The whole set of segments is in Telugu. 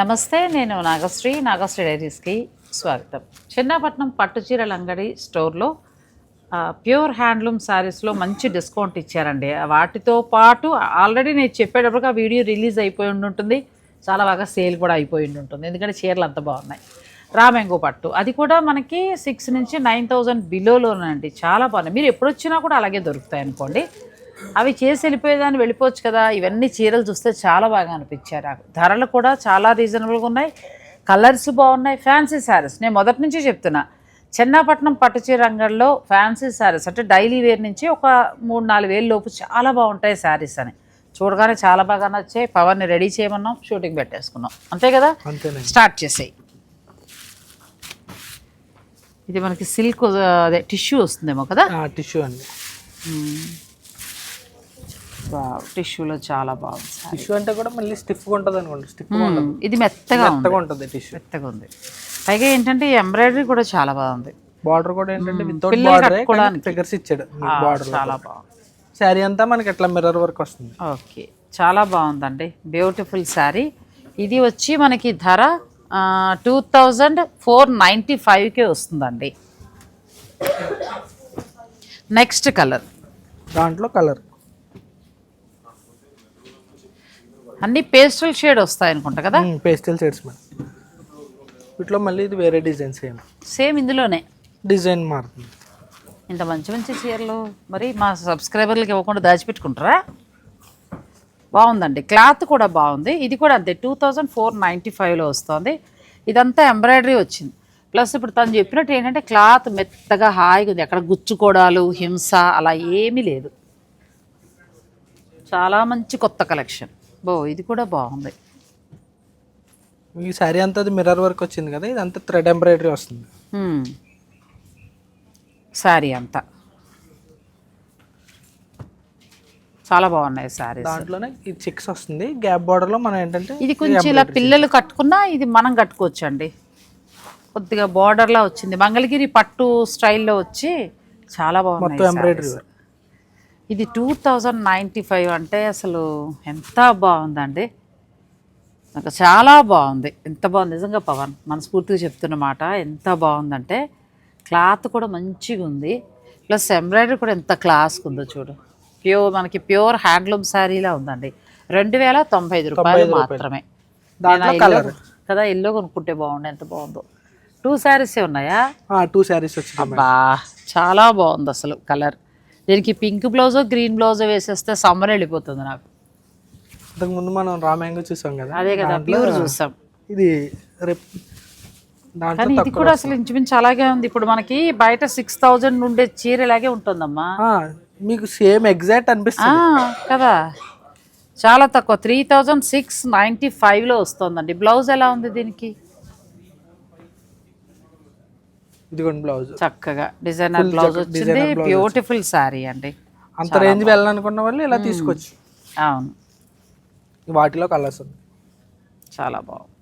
నమస్తే నేను నాగశ్రీ. నాగశ్రీ డైరీస్కి స్వాగతం. చిన్నపట్నం పట్టు చీరల అంగడి స్టోర్లో ప్యూర్ హ్యాండ్లూమ్ శారీస్లో మంచి డిస్కౌంట్ ఇచ్చారండి. వాటితో పాటు ఆల్రెడీ నేను చెప్పేటప్పటికి ఆ వీడియో రిలీజ్ అయిపోయి ఉంటుంది చాలా బాగా సేల్ కూడా అయిపోయి ఉంటుంది ఎందుకంటే చీరలు అంత బాగున్నాయి. రామెంగో పట్టు. అది కూడా మనకి సిక్స్ నుంచి నైన్ థౌజండ్ బిలోలోనండి. చాలా బాగున్నాయి. మీరు ఎప్పుడు వచ్చినా కూడా అలాగే దొరుకుతాయి అనుకోండి అవి చేసి వెళ్ళిపోయేదాన్ని వెళ్ళిపోవచ్చు కదా. ఇవన్నీ చీరలు చూస్తే చాలా బాగా అనిపించారు నాకు. ధరలు కూడా చాలా రీజనబుల్గా ఉన్నాయి. కలర్స్ బాగున్నాయి. ఫ్యాన్సీ శారీస్ నేను మొదటి నుంచి చెప్తున్నా. చెన్నాపట్నం పట్టు చీర రంగంలో ఫ్యాన్సీ శారీస్ అంటే డైలీ వేర్ నుంచి ఒక మూడు నాలుగు వేలు లోపు చాలా బాగుంటాయి శారీస్ అని. చూడగానే చాలా బాగా నచ్చాయి. పవర్ని రెడీ చేయమన్నాం. షూటింగ్ పెట్టేసుకున్నాం. అంతే కదా? స్టార్ట్ చేసేయి. ఇది మనకి సిల్క్ అదే టిష్యూ వస్తుందేమో కదా? టిష్యూ అండి. టిష్యూలో చాలా బాగుంది. టిష్యూ అంటే కూడా మళ్ళీ స్టిఫ్గా ఉంటుంది అనుకోండి స్టిఫ్ మ్మ్. ఇది మెత్తగా మెత్తగా ఉంటుంది టిష్యూ మెత్తగా ఉంది. పైగా ఏంటంటే ఎంబ్రాయిడరీ కూడా చాలా బాగుంది. బార్డర్ కూడా ఏంటంటే వితౌట్ బార్డర్. ఫిగర్స్ ఇచ్చాడు బార్డర్ చాలా బాగుంది. శారీ అంతా మనకి ఎట్లా మిర్రర్ వర్క్ వస్తుంది? ఓకే చాలా బాగుందండి. బ్యూటిఫుల్ శారీ ఇది వచ్చి మనకి ధర టూ థౌజండ్ ఫోర్ నైంటీ ఫైవ్కే వస్తుందండి. నెక్స్ట్ కలర్ దాంట్లో కలర్ అన్ని పేస్టల్ షేడ్ వస్తాయి అనుకుంటా కదా? Pastel shades madam. వీటిలో మళ్ళీ ఇది వేరే డిజైన్ సేమ్. సేమ్ ఇందులోనే? డిజైన్ మారుతుంది. ఇంత మంచి మంచి చీరలు మరి మా సబ్స్క్రైబర్లకి ఇవ్వకుండా దాచిపెట్టుకుంటారా? బాగుందండి. క్లాత్ కూడా బాగుంది. ఇది కూడా అంతే టూ థౌజండ్ ఫోర్ నైంటీ ఫైవ్లో వస్తుంది. ఇదంతా ఎంబ్రాయిడరీ వచ్చింది. ప్లస్ ఇప్పుడు తను చెప్పినట్టు ఏంటంటే క్లాత్ మెత్తగా హాయిగా ఉంది. ఎక్కడ గుచ్చుకోవడాలు హింస అలా ఏమీ లేదు. చాలా మంచి కొత్త కలెక్షన్ బో ఇది కూడా బాగుంది. ఈ శారీ అంతా అది మిర్రర్ వర్క్ వచ్చింది కదా ఇదంతా థ్రెడ్ ఎంబ్రాయిడరీ వస్తుంది. శారీ అంతా. చాలా బాగున్నాయి శారీస్. దాంట్లోనే ఈ చిక్స్ వస్తుంది. గ్యాప్ బార్డర్లో మనం ఏంటంటే ఇది కొంచెం ఇలా పిల్లలు కట్టుకున్నా ఇది మనం కట్టుకోవచ్చు అండి కొద్దిగా బార్డర్లా వచ్చింది. మంగళగిరి పట్టు స్టైల్లో వచ్చి చాలా మొత్తం ఎంబ్రాయిడరీ. ఇది టూ థౌజండ్ నైంటీ ఫైవ్ అంటే అసలు ఎంత బాగుందండి. నాకు చాలా బాగుంది. ఎంత బాగుంది? నిజంగా పవన్ మనస్ఫూర్తిగా చెప్తున్న మాట. ఎంత బాగుందంటే క్లాత్ కూడా మంచిగా ఉంది. ప్లస్ ఎంబ్రాయిడరీ కూడా ఎంత క్లాస్గా ఉందో చూడు. ప్యూర్ మనకి ప్యూర్ హ్యాండ్లూమ్ శారీలా ఉందండి. రెండు వేల తొంభై ఐదు రూపాయలు మాత్రమే. కదా ఎల్లో కొనుక్కుంటే బాగుండు ఎంత బాగుందో. టూ శారీసే ఉన్నాయా? టూ శారీస్ వచ్చింది అబ్బా చాలా బాగుంది అసలు కలర్. దీనికి పింక్ బ్లౌజ్ గ్రీన్ బ్లౌజ్ వేసేస్తే సమ్మర్ వెళ్ళిపోతుంది నాకు. ఇంతకు ముందు మనం రామాయంగా చూసాం కదా. అదే కదా ప్యూర్ చూసాం. ఇది రేప్ కానీ ఇది కూడా అసలు ఇంచుమించు అలాగే ఉంది. ఇప్పుడు మనకి బయట సిక్స్ థౌజండ్ ఉండే చీర ఇలాగే ఉంటుందమ్మా. మీకు సేమ్ ఎగ్జాక్ట్ అనిపిస్తుంది. కదా. చాలా తక్కువ. త్రీ థౌజండ్ సిక్స్ నైంటీ ఫైవ్లో వస్తుందండి. బ్లౌజ్ ఎలా ఉంది దీనికి? ఇదిగోండి బ్లౌజ్ చక్కగా డిజైనర్ బ్లౌజ్ వచ్చింది. బ్యూటిఫుల్ శారీ అండి. అంత రేంజ్ వెళ్ళాలనుకున్న వాళ్ళు ఇలా తీసుకోవచ్చు. అవును. వాటిలో కలర్స్ ఉంది చాలా బాగుంది.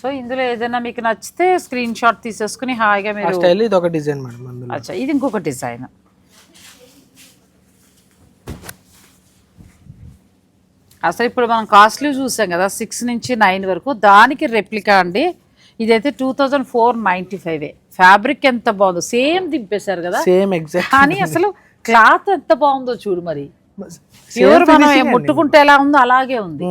సో ఇందులో ఏదైనా మీకు నచ్చితే స్క్రీన్ షాట్ తీసేసుకుని హాయిగా మీరు స్టైల్ ఇది ఒక డిజైన్ మేడం అచ్చా ఇది ఇంకొక డిజైన్. అసలు ఇప్పుడు మనం కాస్ట్లీ చూసాం కదా సిక్స్ నుంచి నైన్ వరకు. దానికి రెప్లికా అండి. ఇదైతే two thousand four ninety five fabric ఎంత బాగుందో. సేమ్ దింపేశారు కదా. సేమ్ ఎగ్జాక్ట్ కానీ అసలు క్లాత్ ఎంత బాగుందో చూడు మరి. ప్యూర్ మనం ముట్టుకుంటే ఎలా ఉందో అలాగే ఉంది.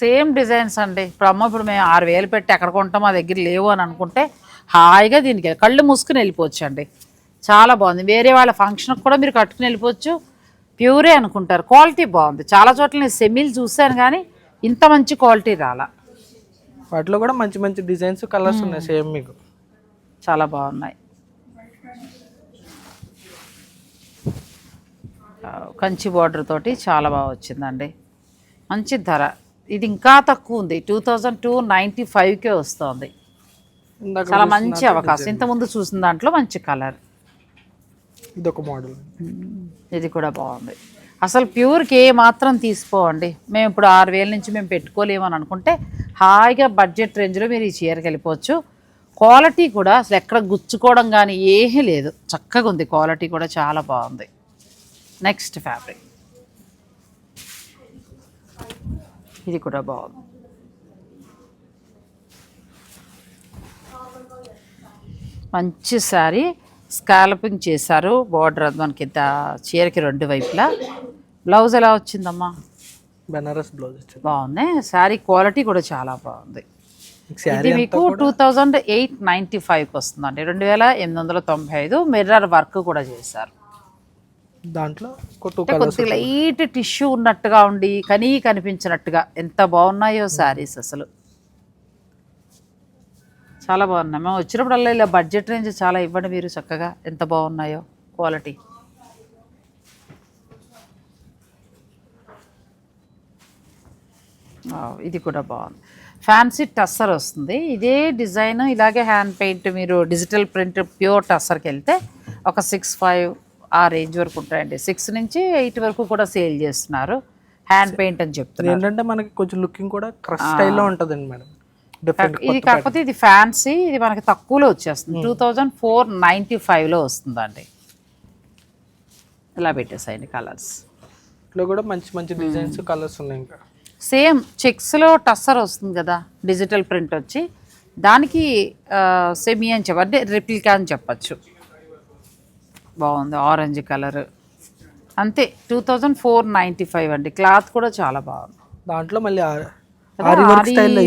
సేమ్ డిజైన్స్ అండి. ఇప్పుడు అమ్మ ఇప్పుడు మేము ఆరు వేలు పెట్టి ఎక్కడ కొంటాం మా దగ్గర లేవు అని అనుకుంటే హాయిగా దీనికి కళ్ళు మూసుకుని వెళ్ళిపోవచ్చు అండి చాలా బాగుంది. వేరే వాళ్ళ ఫంక్షన్కి కూడా మీరు కట్టుకుని వెళ్ళిపోవచ్చు. ప్యూరే అనుకుంటారు. క్వాలిటీ బాగుంది. చాలా చోట్ల నేను సెమీలు చూశాను కానీ ఇంత మంచి క్వాలిటీ రాలా. వాటిలో కూడా మంచి మంచి డిజైన్స్ కలర్స్ ఉన్నాయి సేమ్ మీకు. చాలా బాగున్నాయి. కంచి బార్డర్ తోటి చాలా బాగా వచ్చిందండి. మంచి ధర. ఇది ఇంకా తక్కువ ఉంది. టూ థౌజండ్ టూ నైంటీ ఫైవ్కే వస్తుంది. ఇందాక చాలా మంచి అవకాశం. ఇంతకుముందు చూసిన దాంట్లో మంచి కలర్. ఇది ఒక మోడల్ ఇది కూడా బాగుంది. అసలు ప్యూర్కి ఏ మాత్రం తీసుకోండి. మేము ఇప్పుడు ఆరు వేల నుంచి మేము పెట్టుకోలేము అని అనుకుంటే హాయిగా బడ్జెట్ రేంజ్లో మీరు ఈ చీరకి వెళ్ళిపోవచ్చు. క్వాలిటీ కూడా అసలు ఎక్కడ గుచ్చుకోవడం కానీ ఏమీ లేదు. చక్కగా ఉంది. క్వాలిటీ కూడా చాలా బాగుంది. Next fabric. ఇది కూడా బాగుంది. మంచి శారీ. స్కాలపింగ్ చేశారు. బార్డర్ అది మనకి చీరకి రెండు వైపులా. బ్లౌజ్ ఎలా వచ్చిందమ్మా? బెనారస్ బ్లౌజ్ వచ్చింది. బాగుంది. శారీ క్వాలిటీ కూడా చాలా బాగుంది. ఇది మీకు టూ థౌజండ్ ఎయిట్ నైంటీ ఫైవ్కి వస్తుందండి. రెండు వేల ఎనిమిది వందల తొంభై ఐదు మిర్రర్ వర్క్ కూడా చేశారు. దాంట్లో కొద్దిగా లైట్ టిష్యూ ఉన్నట్టుగా ఉండి కనీ కనిపించినట్టుగా ఎంత బాగున్నాయో శారీస్ అసలు. చాలా బాగున్నాయి. మేము వచ్చినప్పుడల్లా ఇలా బడ్జెట్ రేంజ్ చాలా ఇవ్వండి మీరు చక్కగా. ఎంత బాగున్నాయో క్వాలిటీ. ఇది కూడా బాగుంది. ఫ్యాన్సీ టస్సర్ వస్తుంది. ఇదే డిజైన్ ఇలాగే హ్యాండ్ పెయింట్ మీరు డిజిటల్ ప్రింట్ ప్యూర్ టస్సర్కి వెళ్తే ఒక సిక్స్ ఫైవ్ ఆ రేంజ్ వరకు ఉంటాయండి. సిక్స్ నుంచి ఎయిట్ వరకు కూడా సేల్ చేస్తున్నారు. హ్యాండ్ పెయింట్ అని చెప్తున్నారు. ఏంటంటే మనకి కొంచెం లుకింగ్ కూడా క్రష్ స్టైల్లో ఉంటుందండి మేడం. ఇది కాకపోతే ఇది ఫ్యాన్సీ ఇది మనకి తక్కువలో వచ్చేస్తుంది. టూ థౌజండ్ ఫోర్ నైంటీ ఫైవ్లో వస్తుందండి. ఇలా పెట్టేసాయండి కలర్స్ ఇట్లో కూడా మంచి మంచి డిజైన్స్ కలర్స్ ఉన్నాయి ఇంకా. సేమ్ చెక్స్లో టస్సర్ వస్తుంది కదా డిజిటల్ ప్రింట్ వచ్చి దానికి సెమీ అని చెప్ప అంటే రెప్లికా అని చెప్పచ్చు. బాగుంది ఆరెంజ్ కలర్. అంతే two thousand four ninety five అండి క్లాత్ కూడా చాలా బాగుంది. దాంట్లో మళ్ళీ ఆరి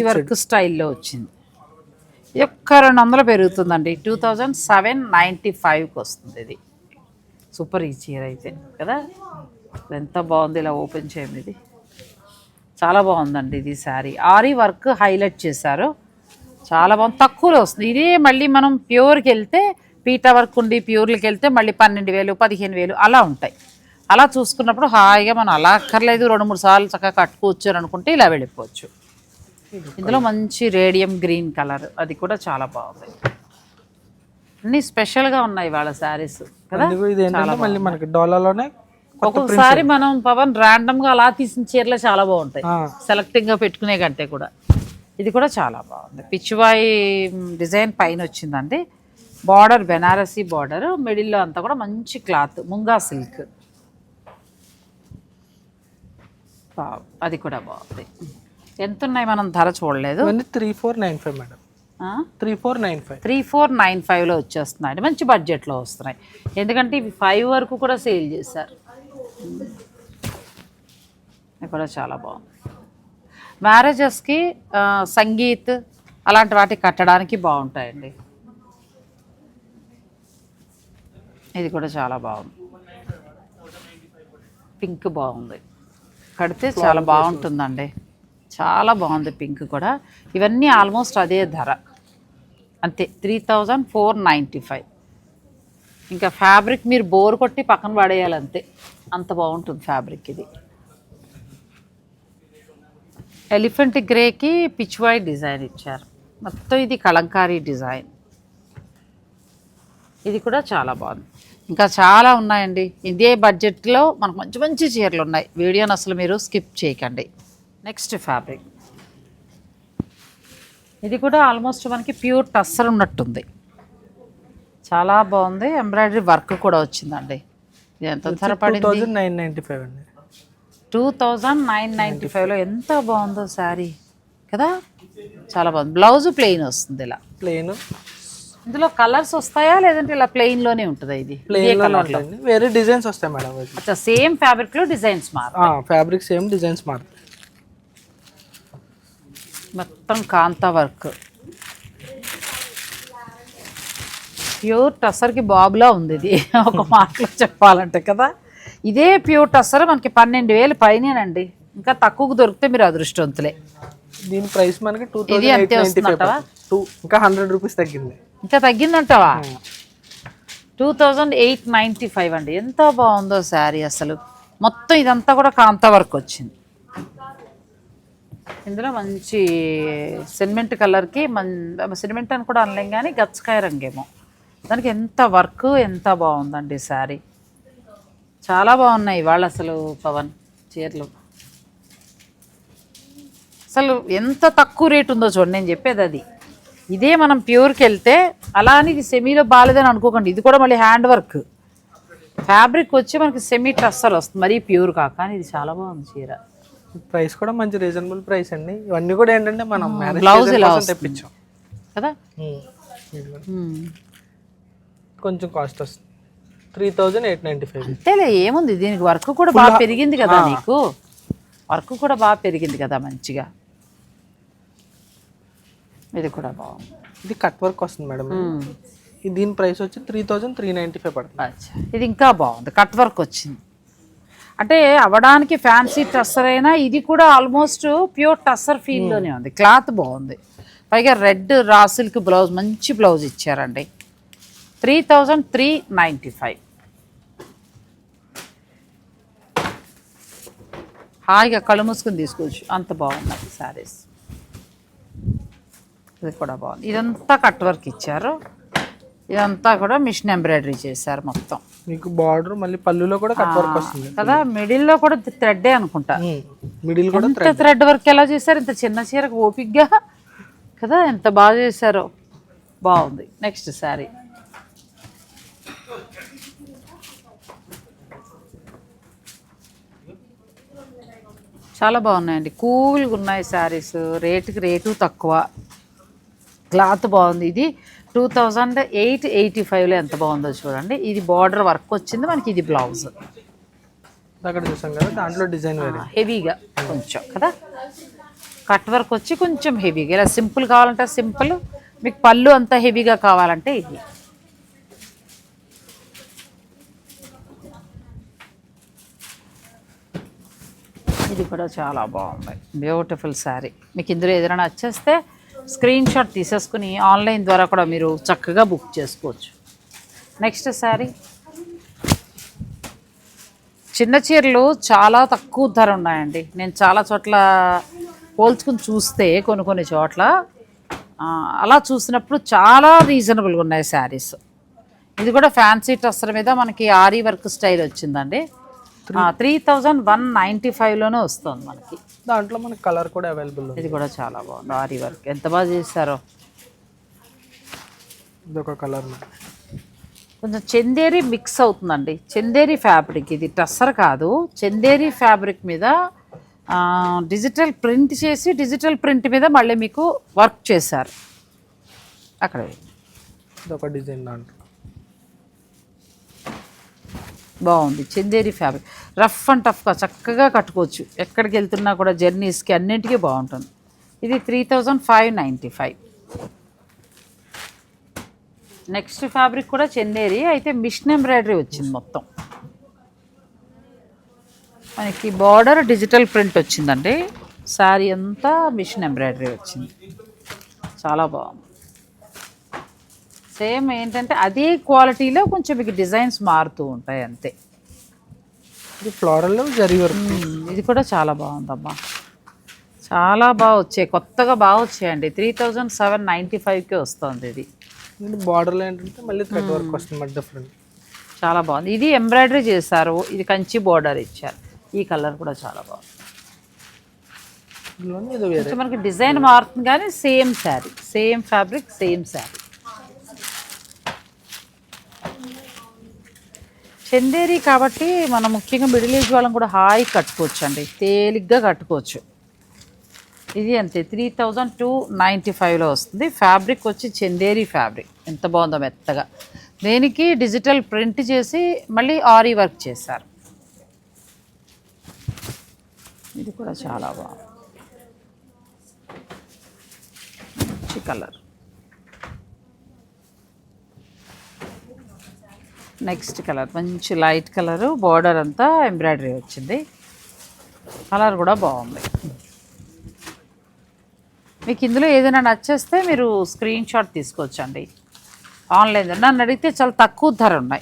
వర్క్ స్టైల్లో వచ్చింది. ఒక్క రెండు వందలు పెరుగుతుందండి టూ థౌజండ్ సెవెన్ నైంటీ ఫైవ్కి వస్తుంది ఇది. సూపర్ ఈ చీర అయితే కదా? ఎంత బాగుంది ఇలా ఓపెన్ చేయండి ఇది. చాలా బాగుందండి ఇది శారీ. ఆరి వర్క్ హైలైట్ చేశారు. చాలా బాగుంది. తక్కువలో వస్తుంది. ఇదే మళ్ళీ మనం ప్యూర్కి వెళ్తే పీటా వర్క్ ఉండి ప్యూర్లకి వెళ్తే మళ్ళీ పన్నెండు వేలు పదిహేను వేలు అలా ఉంటాయి. అలా చూసుకున్నప్పుడు హాయిగా మనం అలా అక్కర్లేదు రెండు మూడు సార్లు చక్కగా కట్టుకోవచ్చు అని అనుకుంటే ఇలా వెళ్ళిపోవచ్చు. ఇందులో మంచి రేడియం గ్రీన్ కలర్. అది కూడా చాలా బాగుంది. అన్నీ స్పెషల్గా ఉన్నాయి వాళ్ళ శారీస్. కదా? మళ్ళీ మనకి డోలాలోనే ఒక్కొక్కసారి మనం పవన్ random గా అలా తీసిన చీరలే చాలా బాగుంటాయి. సెలెక్టింగ్గా పెట్టుకునే కంటే కూడా. ఇది కూడా చాలా బాగుంది. పిచ్చివాయి డిజైన్ పైన వచ్చిందండి. బార్డర్ బెనారసీ బార్డర్ మిడిల్లో అంతా కూడా మంచి క్లాత్ ముంగా సిల్క్ అది కూడా బాగుంది. ఎంత ఉన్నాయి మనం ధర చూడలేదు. Three four nine five madam. Three four nine five three four nine ఫైవ్లో వచ్చేస్తున్నాయి. మంచి బడ్జెట్లో వస్తున్నాయి. ఎందుకంటే ఇవి ఫైవ్ వరకు కూడా సేల్ చేశారు. ఇది కూడా చాలా బాగుంది. మ్యారేజెస్కి సంగీత్ అలాంటి వాటికి కట్టడానికి బాగుంటాయండి. ఇది కూడా చాలా బాగుంది. పింక్ బాగుంది. కడితే చాలా బాగుంటుందండి. చాలా బాగుంది పింక్ కూడా. ఇవన్నీ ఆల్మోస్ట్ అదే ధర. అంతే three thousand four ninety five ఇంకా ఫ్యాబ్రిక్ మీరు బోర్ కొట్టి పక్కన పడేయాలి అంతే అంత బాగుంటుంది ఫ్యాబ్రిక్ ఇది. ఎలిఫెంట్ గ్రేకి పిచ్వాయ్ డిజైన్ ఇచ్చారు. మొత్తం ఇది కలంకారీ డిజైన్. ఇది కూడా చాలా బాగుంది. ఇంకా చాలా ఉన్నాయండి. ఇదే బడ్జెట్లో మనకు మంచి మంచి చీరలు ఉన్నాయి. వీడియోని అసలు మీరు స్కిప్ చేయకండి. నెక్స్ట్ ఫ్యాబ్రిక్ ఇది కూడా ఆల్మోస్ట్ మనకి ప్యూర్ టస్సర్ ఉన్నట్టుంది. చాలా బాగుంది. ఎంబ్రాయిడరీ వర్క్ కూడా వచ్చిందండి. ఎంత ధర పడింది నైన్ నైంటీ ఫైవ్ అండి. టూ థౌజండ్ నైన్ నైంటీ ఫైవ్లో ఎంత బాగుందో శారీ. కదా? చాలా బాగుంది. బ్లౌజ్ ప్లెయిన్ వస్తుంది ఇలా. ప్లెయిన్. ఇందులో కలర్స్ వస్తాయా? లేదంటే ఇలా ప్లెయిన్లోనే ఉంటుందా ఇది? ప్లెయిన్ వేరే డిజైన్స్ వస్తాయి మేడం అచ్చా సేమ్ ఫ్యాబ్రిక్లో డిజైన్స్ మారు ఫ్యాబ్రిక్ సేమ్ డిజైన్స్ మారుతాయి. మొత్తం కాంతా వర్క్. ప్యూర్ టస్సర్కి బాబులా ఉంది ఇది. ఒక మాటలో చెప్పాలంటే కదా. ఇదే ప్యూర్ టస్సర్ మనకి పన్నెండు వేలు పైనేనండి. ఇంకా తక్కువకు దొరికితే మీరు అదృష్టవంతులే. దీని ప్రైస్ మనకి టూ ఇది అంతే వస్తుందంటావా? టూ ఇంకా హండ్రెడ్ రూపీస్ తగ్గింది. ఇంకా తగ్గిందంటావా? Two thousand eight ninety five అండి. ఎంత బాగుందో శారీ అసలు. మొత్తం ఇదంతా కూడా కాంతా వర్క్ వచ్చింది. ఇందులో మంచి సిమెంట్ కలర్కి మన్ సిమెంట్ అని కూడా అనలేం కానీ గచ్చకాయ రంగేమో. దానికి ఎంత వర్క్ ఎంత బాగుందండి శారీ. చాలా బాగున్నాయి ఇవాళ అసలు పవన్ చీరలు. అసలు ఎంత తక్కువ రేట్ ఉందో చూడండి నేను చెప్పేది అది. ఇదే మనం ప్యూర్కి వెళ్తే అలా అని ఇది సెమీలో బాగాలేదని అనుకోకండి ఇది కూడా మళ్ళీ హ్యాండ్ వర్క్. ఫ్యాబ్రిక్ వచ్చి మనకి సెమీ టస్సర్ వస్తుంది మరీ ప్యూర్ కాక కానీ ఇది చాలా బాగుంది చీర. ప్రైస్ కూడా మంచి రీజనబుల్ ప్రైస్ అండి. ఇవన్నీ కూడా ఏంటంటే మనం బ్లౌజ్ ఇలా. తెప్పించాం. కదా. కొంచెం కాస్ట్ వస్తుంది. Three thousand eight ninety five అంతేలే ఏముంది? దీనికి వర్క్ కూడా బాగా పెరిగింది కదా నీకు. వర్క్ కూడా బాగా పెరిగింది కదా మంచిగా. ఇది కూడా బాగుంది. ఇది కట్ వర్క్ వస్తుంది మేడం. దీని ప్రైస్ వచ్చి three thousand three ninety five పడుతుంది. అచ్చా. ఇది ఇంకా బాగుంది. కట్ వర్క్ వచ్చింది. అంటే అవ్వడానికి ఫ్యాన్సీ టస్సర్ అయినా ఇది కూడా ఆల్మోస్ట్ ప్యూర్ టస్సర్ ఫీల్లోనే ఉంది. క్లాత్ బాగుంది. పైగా రెడ్ రా సిల్క్ బ్లౌజ్ మంచి బ్లౌజ్ ఇచ్చారండి. Three thousand three ninety five. హాయిగా కళ్ళు మూసుకుని తీసుకోవచ్చు. అంత బాగున్నది శారీస్. ఇది కూడా బాగుంది. ఇదంతా కట్ వర్క్ ఇచ్చారు. ఇదంతా కూడా మిషన్ ఎంబ్రాయిడరీ చేశారు మొత్తం. మీకు బార్డర్ మళ్ళీ పళ్ళులో కూడా కట్ వర్క్ వస్తుంది. కదా మిడిల్లో కూడా థ్రెడ్డే అనుకుంటా. మిడిల్ కూడా థ్రెడ్. వర్క్ ఎలా చేశారు? ఇంత చిన్న చీరకు ఓపిక్గా కదా ఎంత బాగా చేశారో. బాగుంది. నెక్స్ట్ శారీ. చాలా బాగున్నాయండి. కూల్గా ఉన్నాయి శారీస్. రేటుకి రేటు తక్కువ. క్లాత్ బాగుంది. ఇది టూ థౌజండ్ ఎయిట్ ఎయిటీ ఫైవ్లో ఎంత బాగుందో చూడండి. ఇది బార్డర్ వర్క్ వచ్చింది. మనకి ఇది బ్లౌజ్. అక్కడ చూసాం కదా దాంట్లో డిజైన్ హెవీగా కొంచెం కదా? కట్ వర్క్ వచ్చి కొంచెం హెవీగా. ఇలా సింపుల్ కావాలంటే సింపుల్. మీకు పళ్ళు అంతా హెవీగా కావాలంటే ఇది. ఇది కూడా చాలా బాగుంది. బ్యూటిఫుల్ శారీ మీకు ఇందులో ఏదైనా నచ్చేస్తే స్క్రీన్ షాట్ తీసేసుకుని ఆన్లైన్ ద్వారా కూడా మీరు చక్కగా బుక్ చేసుకోవచ్చు. నెక్స్ట్ శారీ చిన్న చీరలు చాలా తక్కువ ధర ఉన్నాయండి. నేను చాలా చోట్ల పోల్చుకుని చూస్తే కొన్ని కొన్ని చోట్ల అలా చూసినప్పుడు చాలా రీజనబుల్గా ఉన్నాయి శారీస్ ఇది కూడా ఫ్యాన్సీ టస్సర్ మీద మనకి ఆరీ వర్క్ స్టైల్ వచ్చిందండి. త్రీ థౌజండ్ వన్ నైంటీ ఫైవ్లోనే వస్తుంది మనకి. దాంట్లో మనకి కలర్ కూడా అవైలబుల్ ఇది కూడా చాలా బాగుంది. ఆరీ వర్క్. ఎంత బాగా చేశారో. ఇది ఒక కలర్ కొంచెం చందేరి మిక్స్ అవుతుందండి. చందేరి ఫ్యాబ్రిక్. ఇది టస్సర్ కాదు. చందేరి ఫ్యాబ్రిక్ మీద డిజిటల్ ప్రింట్ చేసి డిజిటల్ ప్రింట్ మీద మళ్ళీ మీకు వర్క్ చేశారు. అక్కడ ఒక డిజైన్ దాంట్లో. బాగుంది. చందేరి ఫ్యాబ్రిక్. రఫ్ అండ్ టఫ్గా చక్కగా కట్టుకోవచ్చు. ఎక్కడికి వెళ్తున్నా కూడా జర్నీస్కి అన్నింటికీ బాగుంటుంది. ఇది three thousand five ninety five. Next fabric కూడా చందేరి అయితే మిషన్ ఎంబ్రాయిడరీ వచ్చింది మొత్తం. మనకి బార్డర్ డిజిటల్ ప్రింట్ వచ్చిందండి. శారీ అంతా మిషన్ ఎంబ్రాయిడరీ వచ్చింది. చాలా బాగుంది. సేమ్ ఏంటంటే అదే క్వాలిటీలో కొంచెం మీకు డిజైన్స్ మారుతూ ఉంటాయి అంతే. ఇది ఫ్లోరల్ జరీ వర్క్. ఇది కూడా చాలా బాగుందమ్మా. చాలా బాగా వచ్చాయి. కొత్తగా బాగా వచ్చాయండి. త్రీ థౌజండ్ సెవెన్ నైంటీ ఫైవ్కి వస్తుంది ఇది. బార్డర్లో ఏంటంటే మళ్ళీ థ్రెడ్ వర్క్ వస్తుంది డిఫరెంట్ చాలా బాగుంది. ఇది ఎంబ్రాయిడరీ చేశారు. ఇది కంచి బోర్డర్ ఇచ్చారు. ఈ కలర్ కూడా చాలా బాగుంది. మనకి డిజైన్ మారుతుంది కానీ same sari. Same fabric same sari. Chanderi కాబట్టి మనం ముఖ్యంగా మిడిల్ ఏజ్ వాళ్ళం కూడా హాయి కట్టుకోవచ్చు అండి తేలిగ్గా కట్టుకోవచ్చు. ఇది అంతే. త్రీ థౌజండ్ టూ నైంటీ ఫైవ్లో వస్తుంది. ఫ్యాబ్రిక్ వచ్చి చందేరి ఫ్యాబ్రిక్. ఎంత బాగుందో మెత్తగా. దేనికి డిజిటల్ ప్రింట్ చేసి మళ్ళీ ఆరీ వర్క్ చేశారు. ఇది కూడా చాలా బాగుంది. మంచి కలర్. నెక్స్ట్ కలర్ మంచి లైట్ కలరు బార్డర్ అంతా ఎంబ్రాయిడరీ వచ్చింది. కలర్ కూడా బాగుంది. మీకు ఇందులో ఏదైనా నచ్చేస్తే మీరు స్క్రీన్ షాట్ తీసుకోవచ్చండి. ఆన్లైన్ నన్ను అడిగితే చాలా తక్కువ ధర ఉన్నాయి.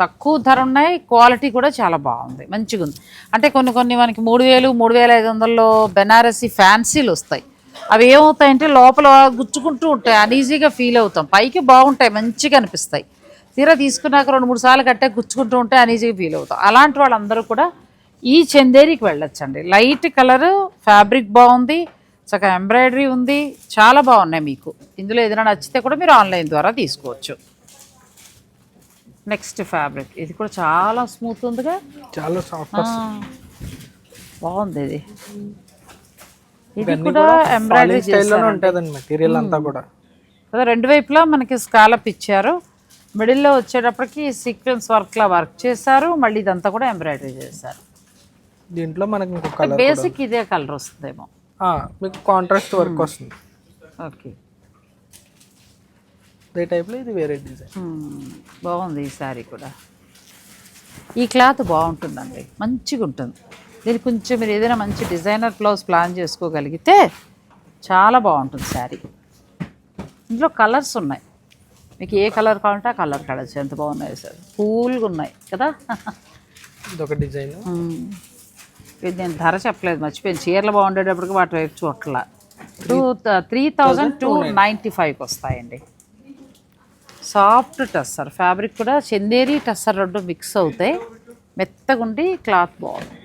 తక్కువ ధర ఉన్నాయి క్వాలిటీ కూడా చాలా బాగుంది. మంచిగా ఉంది. అంటే కొన్ని కొన్ని మనకి మూడు వేలు మూడు వేల ఐదు వందల్లో బెనారసీ ఫ్యాన్సీలు వస్తాయి. అవి ఏమవుతాయంటే లోపల గుచ్చుకుంటూ ఉంటాయి. అన్ఈజీగా ఫీల్ అవుతాం. పైకి బాగుంటాయి మంచిగా అనిపిస్తాయి. తీరా తీసుకున్నాక రెండు మూడు సార్లు కట్టే గుచ్చుకుంటూ ఉంటే అన్ఈజీగా ఫీల్ అవుతాం. అలాంటి వాళ్ళందరూ కూడా ఈ చందేరికి వెళ్ళొచ్చండి. లైట్ కలర్ ఫ్యాబ్రిక్ బాగుంది చక్కగా ఎంబ్రాయిడరీ ఉంది చాలా బాగున్నాయి మీకు. ఇందులో ఏదైనా నచ్చితే కూడా మీరు ఆన్లైన్ ద్వారా తీసుకోవచ్చు. నెక్స్ట్ ఫ్యాబ్రిక్ ఇది కూడా చాలా స్మూత్ ఉందిగా. చాలా సాఫ్ట్ బాగుంది ఇది. ఇది కూడా ఎంబ్రాయిడరీ స్టైల్లోనే ఉంటుందండి మెటీరియల్ అంతా కూడా. రెండు వైపులా మనకి స్కాలప్ ఇచ్చారు. మిడిల్లో వచ్చేటప్పటికి సీక్వెన్స్ వర్క్లా వర్క్ చేశారు. మళ్ళీ ఇదంతా కూడా ఎంబ్రాయిడరీ చేశారు. దీంట్లో మనకి ఇంకొక కలర్ బేసిక్ ఇదే కలర్ వస్తుందేమో. మీకు కాంట్రాస్ట్ వర్క్ వస్తుంది. ఓకే. టైప్లో ఇది వేరే డిజైన్. మ్మ్. బాగుంది ఈ శారీ కూడా. ఈ క్లాత్ బాగుంటుందండి. మంచిగా ఉంటుంది దీనికి కొంచెం మీరు ఏదైనా మంచి డిజైనర్ బ్లౌజ్ ప్లాన్ చేసుకోగలిగితే చాలా బాగుంటుంది శారీ ఇందులో కలర్స్ ఉన్నాయి. మీకు ఏ కలర్ కావాలంటే ఆ కలర్ కలర్స్ ఎంత బాగున్నాయి సార్. కూల్గా ఉన్నాయి కదా? ఇది ఒక డిజైన్. ఇది నేను ధర చెప్పలేదు మర్చిపోయాను. చీరలు బాగుండేటప్పటికి వాటి వైపు చూట్ల two three thousand two ninety ఫైవ్కి వస్తాయండి. సాఫ్ట్ టస్సర్ ఫ్యాబ్రిక్ కూడా చందేరి టస్సర్ రెండు మిక్స్ అవుతాయి. మెత్తగుండి క్లాత్ బాగుంది.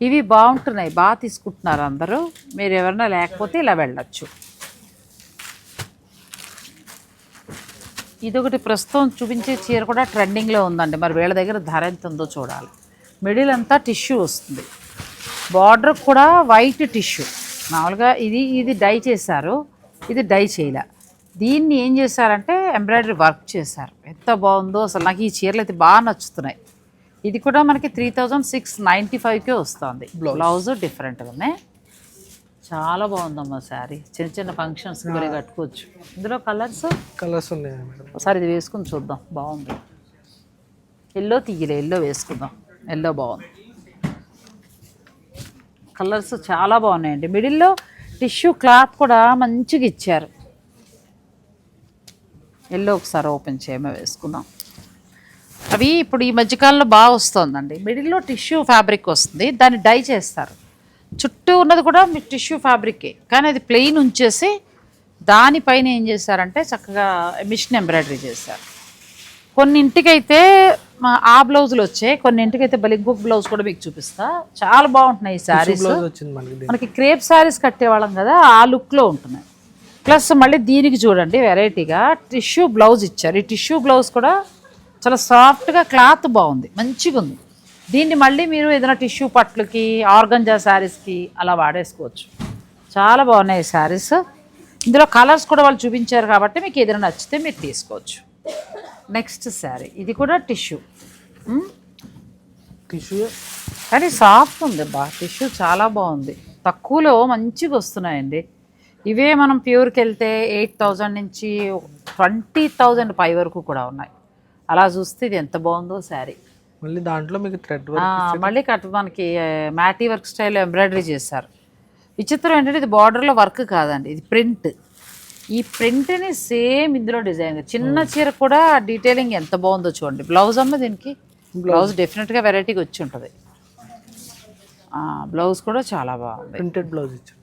ఇవి బాగుంటున్నాయి. బాగా తీసుకుంటున్నారు అందరూ. మీరు ఎవరైనా లేకపోతే ఇలా వెళ్ళచ్చు. ఇదొకటి ప్రస్తుతం చూపించే చీర కూడా ట్రెండింగ్లో ఉందండి. మరి వీళ్ళ దగ్గర ధర ఎంత ఉందో చూడాలి. మిడిల్ అంతా టిష్యూ వస్తుంది. బార్డర్ కూడా వైట్ టిష్యూ. మామూలుగా ఇది ఇది డై చేశారు. ఇది డై చేయలే. దీన్ని ఏం చేశారంటే ఎంబ్రాయిడరీ వర్క్ చేశారు. ఎంత బాగుందో అసలు నాకు ఈ చీరలు అయితే బాగా నచ్చుతున్నాయి. ఇది కూడా మనకి త్రీ థౌజండ్ సిక్స్ నైంటీ ఫైవ్కే వస్తుంది. బ్లౌజ్ డిఫరెంట్గా ఉన్నాయి చాలా బాగుందమ్మా శారీ. చిన్న చిన్న ఫంక్షన్స్ కూడా కట్టుకోవచ్చు. ఇందులో కలర్స్ కలర్స్ ఉన్నాయి ఒకసారి ఇది వేసుకుని చూద్దాం. బాగుంది. ఎల్లో తీయలే ఎల్లో వేసుకుందాం. ఎల్లో బాగుంది. కలర్స్ చాలా బాగున్నాయండి. మిడిల్లో టిష్యూ క్లాత్ కూడా మంచిగా ఇచ్చారు. ఎల్లో ఒకసారి ఓపెన్ చేయమే వేసుకుందాం. అవి ఇప్పుడు ఈ మధ్యకాలంలో బాగా వస్తుందండి. మిడిల్లో టిష్యూ ఫ్యాబ్రిక్ వస్తుంది. దాన్ని డై చేస్తారు. చుట్టూ ఉన్నది కూడా మీ టిష్యూ ఫ్యాబ్రికే కానీ అది ప్లెయిన్ ఉంచేసి దానిపైన ఏం చేశారంటే చక్కగా మిషన్ ఎంబ్రాయిడరీ చేశారు. కొన్నింటికైతే మా- ఆ బ్లౌజులు వచ్చాయి. కొన్నింటికైతే బలి ఇంకొక బ్లౌజ్ కూడా మీకు చూపిస్తా. చాలా బాగుంటున్నాయి ఈ శారీస్. మనకి క్రేప్ శారీస్ కట్టేవాళ్ళం కదా ఆ లుక్లో ఉంటున్నాయి. ప్లస్ మళ్ళీ దీనికి చూడండి వెరైటీగా టిష్యూ బ్లౌజ్ ఇచ్చారు. ఈ టిష్యూ బ్లౌజ్ కూడా చాలా సాఫ్ట్గా క్లాత్ బాగుంది. మంచిగా ఉంది దీన్ని మళ్ళీ మీరు ఏదైనా టిష్యూ పట్లకి ఆర్గంజా శారీస్కి అలా వాడేసుకోవచ్చు. చాలా బాగున్నాయి శారీస్. ఇందులో కలర్స్ కూడా వాళ్ళు చూపించారు కాబట్టి మీకు ఏదైనా నచ్చితే మీరు తీసుకోవచ్చు. నెక్స్ట్ శారీ. ఇది కూడా టిష్యూ. టిష్యూ. కానీ సాఫ్ట్ ఉంది బా. టిష్యూ చాలా బాగుంది. తక్కువలో మంచిగా వస్తున్నాయండి. ఇవే మనం ప్యూర్కి వెళ్తే ఎయిట్ థౌజండ్ నుంచి ట్వంటీ థౌజండ్ పై వరకు కూడా ఉన్నాయి. అలా చూస్తే ఇది ఎంత బాగుందో శారీ. మళ్ళీ దాంట్లో మీకు థ్రెడ్ మళ్ళీ కట్ మనకి మ్యాటీ వర్క్ స్టైల్ ఎంబ్రాయిడరీ చేశారు. విచిత్రం ఏంటంటే ఇది బార్డర్లో వర్క్ కాదండి ఇది ప్రింట్. ఈ ప్రింట్ని సేమ్ ఇందులో డిజైన్ చిన్న చీర కూడా డీటెయిలింగ్ ఎంత బాగుందో చూడండి. బ్లౌజ్ అమ్మ దీనికి? బ్లౌజ్ డెఫినెట్గా వెరైటీగా వచ్చి ఉంటుంది. బ్లౌజ్ కూడా చాలా బాగుంది. ప్రింటెడ్ బ్లౌజ్ ఇచ్చారు.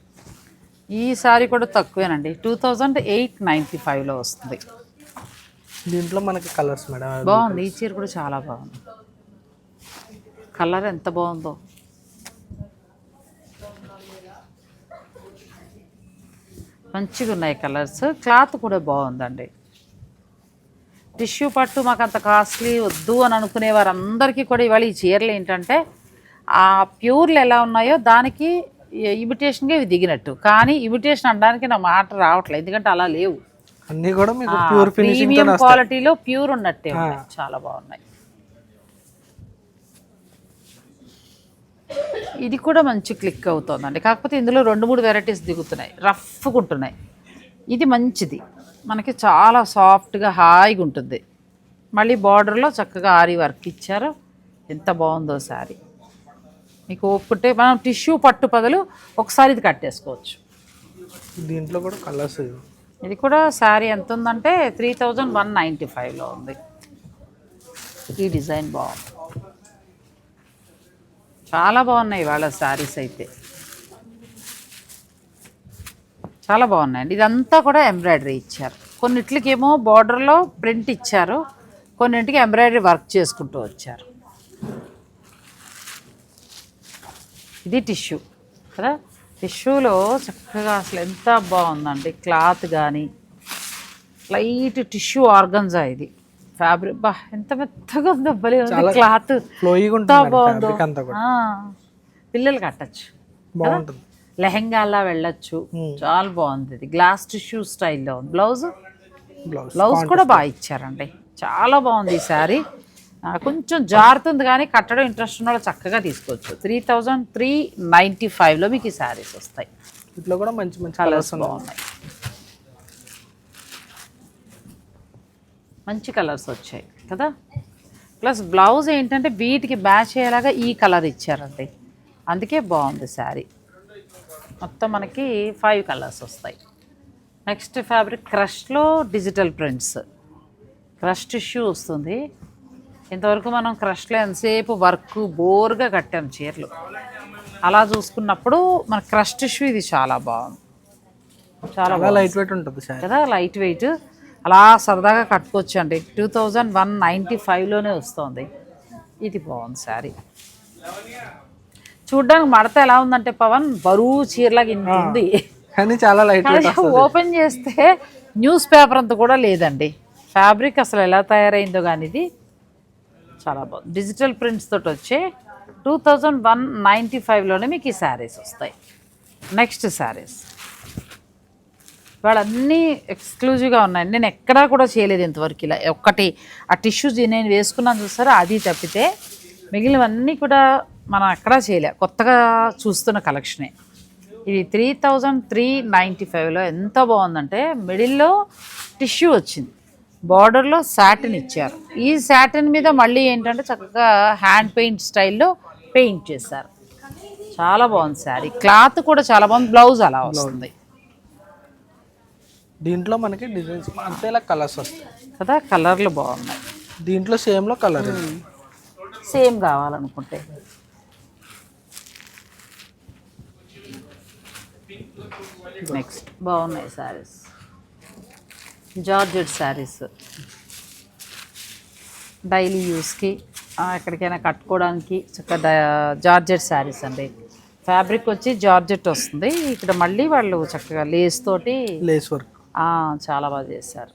ఈ సారీ కూడా తక్కువేనండి. టూ థౌజండ్ ఎయిట్ నైంటీ ఫైవ్లో వస్తుంది. దీంట్లో మనకి కలర్స్ మేడం బాగుంది. ఈ చీర కూడా చాలా బాగుంది. కలర్ ఎంత బాగుందో. మంచిగా ఉన్నాయి కలర్స్. క్లాత్ కూడా బాగుందండి. టిష్యూ పట్టు మాకు అంత కాస్ట్లీ వద్దు అని అనుకునే వారందరికీ కూడా ఇవాళ ఈ చీరలు ఏంటంటే ఆ ప్యూర్లు ఎలా ఉన్నాయో దానికి ఇమిటేషన్గా ఇవి దిగినట్టు. కానీ ఇమిటేషన్ అనడానికి నా మాట రావట్లేదు. ఎందుకంటే అలా లేవు. అన్నీ కూడా ప్యూర్ ప్రీమియం క్వాలిటీలో ప్యూర్ ఉన్నట్టే ఉన్నాయి. చాలా బాగున్నాయి. ఇది కూడా మంచి క్లిక్ అవుతుందండి. కాకపోతే ఇందులో రెండు మూడు వెరైటీస్ దిగుతున్నాయి. రఫ్గా ఉంటున్నాయి. ఇది మంచిది. మనకి చాలా సాఫ్ట్గా హాయిగా ఉంటుంది. మళ్ళీ బార్డర్లో చక్కగా ఆరి వర్క్ ఇచ్చారు. ఎంత బాగుందో శారీ. మీకు ఒప్పుకుంటే మనం టిష్యూ పట్టు పగలు ఒకసారి ఇది కట్టేసుకోవచ్చు. దీంట్లో కూడా కలర్స్ ఇది కూడా శారీ ఎంత ఉందంటే త్రీ థౌజండ్ వన్ నైంటీ ఫైవ్లో ఉంది. ఈ డిజైన్ బాగుంది. చాలా బాగున్నాయి వాళ్ళ శారీస్ అయితే. చాలా బాగున్నాయండి. ఇదంతా కూడా ఎంబ్రాయిడరీ ఇచ్చారు. కొన్నిట్లకేమో బార్డర్లో ప్రింట్ ఇచ్చారు. కొన్నింటికి ఎంబ్రాయిడరీ వర్క్ చేసుకుంటూ వచ్చారు. ఇది టిష్యూ కదా? టిష్యూలో చక్కగా అసలు ఎంత బాగుందండి. క్లాత్ కానీ లైట్ టిష్యూ ఆర్గన్జా ఇది. ఫ్యాబ్రిక్ బా ఎంత మెత్తగా ఉందో భలే ఉంది. క్లాత్. ఫ్లోయిగా ఎంత ఉంటుంది బాగుందో. పిల్లలు కట్టచ్చు బాగుంటుంది. లెహెంగాలా వెళ్ళొచ్చు. చాలా బాగుంది ఇది. గ్లాస్ టిష్యూ స్టైల్లో ఉంది. బ్లౌజ్? బ్లౌజ్ కూడా బాగా ఇచ్చారండి. చాలా బాగుంది ఈ శారీ. కొంచెం జారుతుంది కానీ కట్టడం ఇంట్రెస్ట్ ఉన్న వాళ్ళు చక్కగా తీసుకోవచ్చు. త్రీ థౌజండ్ త్రీ నైంటీ ఫైవ్లో మీకు ఈ శారీస్ వస్తాయి. ఇట్లా కూడా మంచి మంచి కలర్స్ బాగున్నాయి. మంచి కలర్స్ వచ్చాయి కదా? ప్లస్ బ్లౌజ్ ఏంటంటే వీటికి మ్యాచ్ అయ్యేలాగా ఈ కలర్ ఇచ్చారండి. అందుకే బాగుంది శారీ. మొత్తం మనకి ఫైవ్ కలర్స్ వస్తాయి. నెక్స్ట్ ఫ్యాబ్రిక్ క్రష్లో డిజిటల్ ప్రింట్స్. క్రష్ టిష్యూ వస్తుంది. ఇంతవరకు మనం క్రష్లో ఎంతసేపు వర్క్ బోర్గా కట్టాం చీరలు. అలా చూసుకున్నప్పుడు మన క్రష్ టిష్యూ ఇది చాలా బాగుంది. చాలా లైట్ వెయిట్ ఉంటుంది సార్ కదా లైట్ వెయిట్ అలా సరదాగా కట్టుకోవచ్చు అండి టూ థౌజండ్ వన్ నైంటీ ఫైవ్లోనే వస్తుంది. ఇది బాగుంది శారీ. చూడ్డానికి మడత ఎలా ఉందంటే పవన్ బరువు చీరలాగా ఇంత ఉంది. కానీ చాలా లైట్ ఓపెన్ చేస్తే న్యూస్ పేపర్ అంత కూడా లేదండి. ఫ్యాబ్రిక్ అసలు ఎలా తయారైందో కానీ ఇది చాలా బాగుంది. డిజిటల్ ప్రింట్స్ తోటి వచ్చే టూ థౌజండ్ వన్ నైంటీ ఫైవ్లోనే మీకు ఈ శారీస్ వస్తాయి. నెక్స్ట్ శారీస్. ఇవాళ ఎక్స్క్లూజివ్గా ఉన్నాయి. నేను ఎక్కడా కూడా చేయలేదు ఇంతవరకు ఇలా. ఒక్కటి ఆ టిష్యూస్ నేను వేసుకున్నాను చూసారా? అది తప్పితే మిగిలినవన్నీ కూడా మనం ఎక్కడా చేయలే. కొత్తగా చూస్తున్న కలెక్షనే ఇది త్రీ థౌజండ్ త్రీ నైంటీ ఫైవ్లో ఎంత బాగుందంటే మిడిల్లో టిష్యూ వచ్చింది. బార్డర్లో శాటిన్ ఇచ్చారు. ఈ శాటిన్ మీద మళ్ళీ ఏంటంటే చక్కగా హ్యాండ్ పెయింట్ స్టైల్లో పెయింట్ చేశారు. చాలా బాగుంది శారీ. క్లాత్ కూడా చాలా బాగుంది. బ్లౌజ్ అలా వస్తుంది. దీంట్లో మనకి డిజైన్స్ అంతేలా కలర్స్ వస్తాయి. కదా కలర్లు బాగున్నాయి. దీంట్లో సేమ్లో కలర్ సేమ్ కావాలనుకుంటే. నెక్స్ట్ బాగున్నాయి శారీస్. జార్జెట్ శారీస్. డైలీ యూస్కి ఎక్కడికైనా కట్టుకోవడానికి చక్కగా జార్జెట్ శారీస్ అండి. ఫ్యాబ్రిక్ వచ్చి జార్జెట్ వస్తుంది. ఇక్కడ మళ్ళీ వాళ్ళు చక్కగా లేస్ తోటి లేస్ వర్క్. చాలా బాగా చేశారు.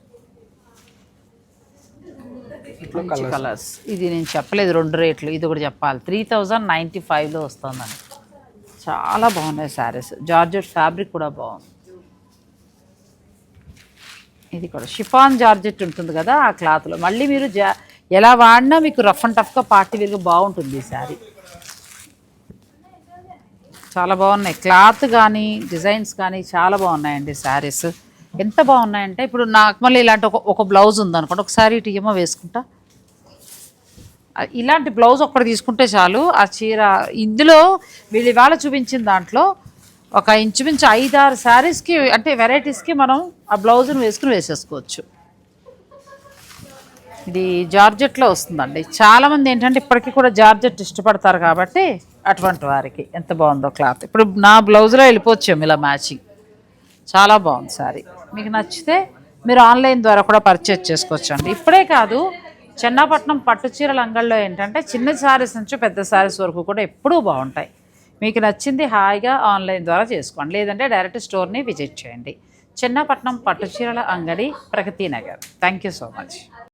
కలర్స్ ఇది నేను చెప్పలేదు రెండు రేట్లు. ఇది కూడా చెప్పాలి. త్రీ థౌజండ్ నైంటీ ఫైవ్లో వస్తుందండి. చాలా బాగున్నాయి శారీస్. జార్జెట్ ఫ్యాబ్రిక్ కూడా బాగుంది. ఇది కూడా. షిఫాన్ జార్జెట్ ఉంటుంది కదా ఆ క్లాత్లో. మళ్ళీ మీరు జా ఎలా వాడినా మీకు రఫ్ అండ్ టఫ్గా పార్టీ వేర్గా బాగుంటుంది ఈ శారీ. చాలా బాగున్నాయి. క్లాత్ కానీ డిజైన్స్ కానీ చాలా బాగున్నాయండి శారీస్. ఎంత బాగున్నాయంటే ఇప్పుడు నాకు మళ్ళీ ఇలాంటి ఒక ఒక బ్లౌజ్ ఉందనుకోండి ఒకసారి ఇటు ఏమో వేసుకుంటా. ఇలాంటి బ్లౌజ్ ఒక్కటి తీసుకుంటే చాలు. ఆ చీర ఇందులో వీళ్ళు ఇవాళ చూపించిన దాంట్లో ఒక ఇంచుమించు ఐదారు శారీస్కి అంటే వెరైటీస్కి మనం ఆ బ్లౌజ్ను వేసుకుని వేసేసుకోవచ్చు. ఇది జార్జెట్లో వస్తుందండి. చాలామంది ఏంటంటే ఇప్పటికీ కూడా జార్జెట్ ఇష్టపడతారు కాబట్టి అటువంటి వారికి ఎంత బాగుందో క్లాత్. ఇప్పుడు నా బ్లౌజ్లో వెళ్ళిపోవచ్చు ఇలా మ్యాచింగ్ చాలా బాగుంది సారీ మీకు నచ్చితే మీరు ఆన్లైన్ ద్వారా కూడా పర్చేజ్ చేసుకోవచ్చు అండి ఇప్పుడే కాదు చెన్నాపట్నం పట్టు చీరల అంగళ్ళలో ఏంటంటే చిన్న శారీస్ నుంచి పెద్ద శారీస్ వరకు కూడా ఎప్పుడూ బాగుంటాయి. మీకు నచ్చింది హాయిగా ఆన్లైన్ ద్వారా చేసుకోండి. లేదంటే డైరెక్ట్ స్టోర్ని విజిట్ చేయండి. చిన్నపట్నం పట్టు చీరల అంగడి Pragati Nagar. Thank you so much